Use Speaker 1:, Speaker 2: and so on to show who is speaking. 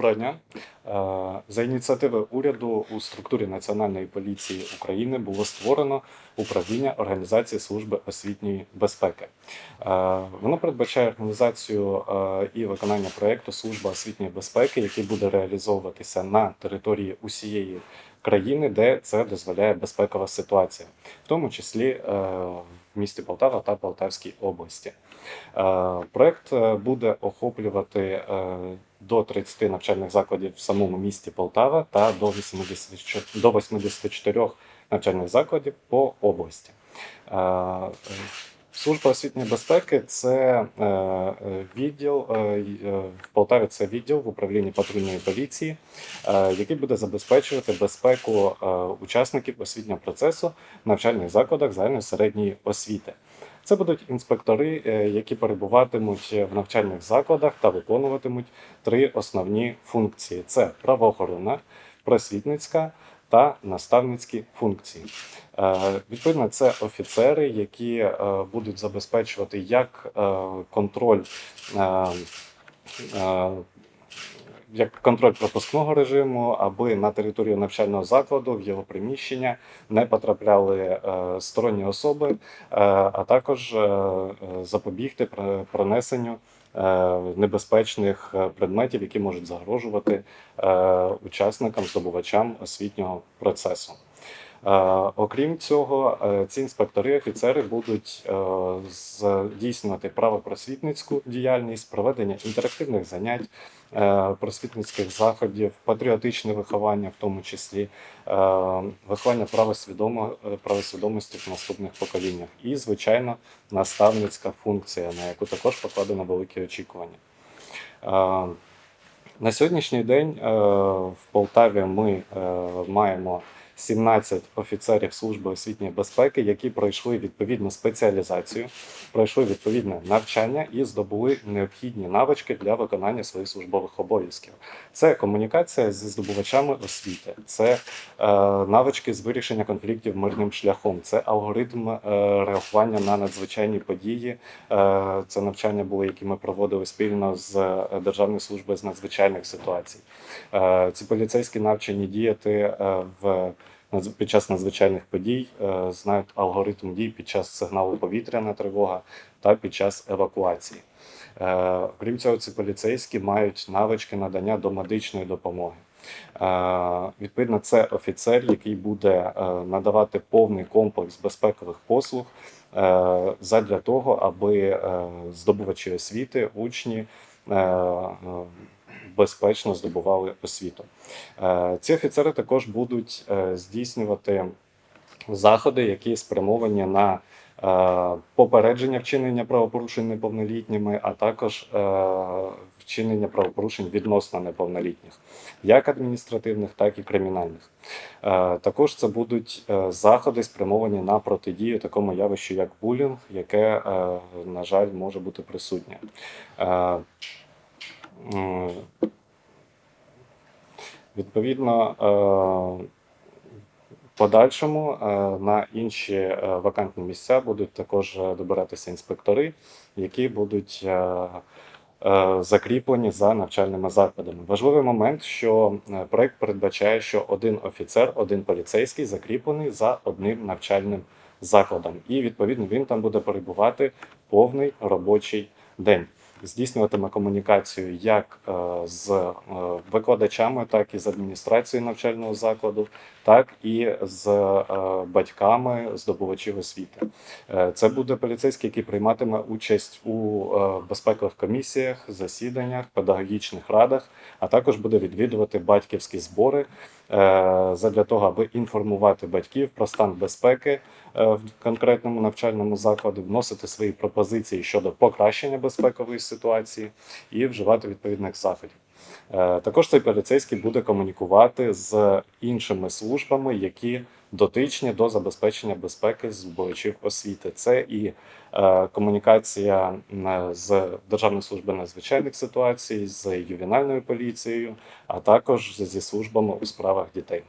Speaker 1: Доброго. Е, За ініціативи уряду у структурі Національної поліції України було створено управління Організації служби освітньої безпеки. Е, Воно передбачає організацію е, і виконання проєкту Служба освітньої безпеки, який буде реалізовуватися на території усієї країни, де це дозволяє безпекова ситуація, в тому числі е, в місті Полтава та Полтавській області. Е, Проект е, буде охоплювати е, до 30 навчальних закладів в самому місті Полтава та до 84, до 84 навчальних закладів по області. Служба освітньої безпеки це е, е, відділ е, в Полтаві. Це відділ в управлінні патрульної поліції, який буде забезпечувати безпеку учасників освітнього процесу в навчальних закладах загальної середньої освіти. Це будуть інспектори, які перебуватимуть в навчальних закладах та виконуватимуть три основні функції: це правоохоронна, просвітницька та наставницькі функції. Е, Відповідно, це офіцери, які е, будуть забезпечувати як е, контроль. Як контроль пропускного режиму, аби на територію навчального закладу в його приміщення не потрапляли сторонні особи, а також запобігти пронесенню небезпечних е, предметів, які можуть загрожувати е, учасникам, здобувачам освітнього процесу. Е, Окрім цього, е, ці інспектори, офіцери будуть е, здійснювати правопросвітницьку діяльність, проведення інтерактивних занять, просвітницьких заходів, патріотичне виховання, в тому числі виховання правосвідомо, правосвідомості в наступних поколіннях, і, звичайно, наставницька функція, на яку також покладено великі очікування. На сьогоднішній день в Полтаві ми маємо 17 офіцерів служби освітньої безпеки, які пройшли відповідну спеціалізацію, пройшли відповідне навчання і здобули необхідні навички для виконання своїх службових обов'язків. Це комунікація зі здобувачами освіти, це е, навички з вирішення конфліктів мирним шляхом, це алгоритм е, реагування на надзвичайні події. Е, це навчання було, які ми проводили спільно з е, Державною службою з надзвичайних ситуацій. Е, ці поліцейські навчені діяти е, в під час надзвичайних подій, е, знають алгоритм дій під час сигналу повітряна тривога та під час евакуації. Е, Крім цього, ці поліцейські мають навички надання домедичної допомоги. Е, Відповідно, це офіцер, який буде надавати повний комплекс безпекових послуг задля того, аби здобувачі освіти, учні безпечно здобували освіту. Е, Ці офіцери також будуть е, здійснювати заходи, які спрямовані на е, попередження вчинення правопорушень неповнолітніми, а також вчинення правопорушень відносно неповнолітніх, як адміністративних, так і кримінальних. Також це будуть заходи, спрямовані на протидію такому явищу, як булінг, яке, на жаль, може бути присутнє. Відповідно, е, подальшому е, на інші е, вакантні місця будуть також добиратися інспектори, які будуть закріплені за навчальними закладами. Важливий момент, що проект передбачає, що один офіцер, один поліцейський закріплений за одним навчальним закладом, і відповідно він там буде перебувати повний робочий день. Здійснюватиме комунікацію як е, з е, викладачами, так і з адміністрацією навчального закладу, так і з е, батьками здобувачів освіти. Це буде поліцейський, який прийматиме участь у безпекових комісіях, засіданнях, педагогічних радах, а також буде відвідувати батьківські збори задля того, аби інформувати батьків про стан безпеки в конкретному навчальному закладі, вносити свої пропозиції щодо покращення безпекової ситуації і вживати відповідних заходів. Е, Також цей поліцейський буде комунікувати з іншими службами, які дотичні до забезпечення безпеки здобувачів освіти. Це і е, комунікація е, з Державною службою надзвичайних ситуацій, з ювенальною поліцією, а також зі службами у справах дітей.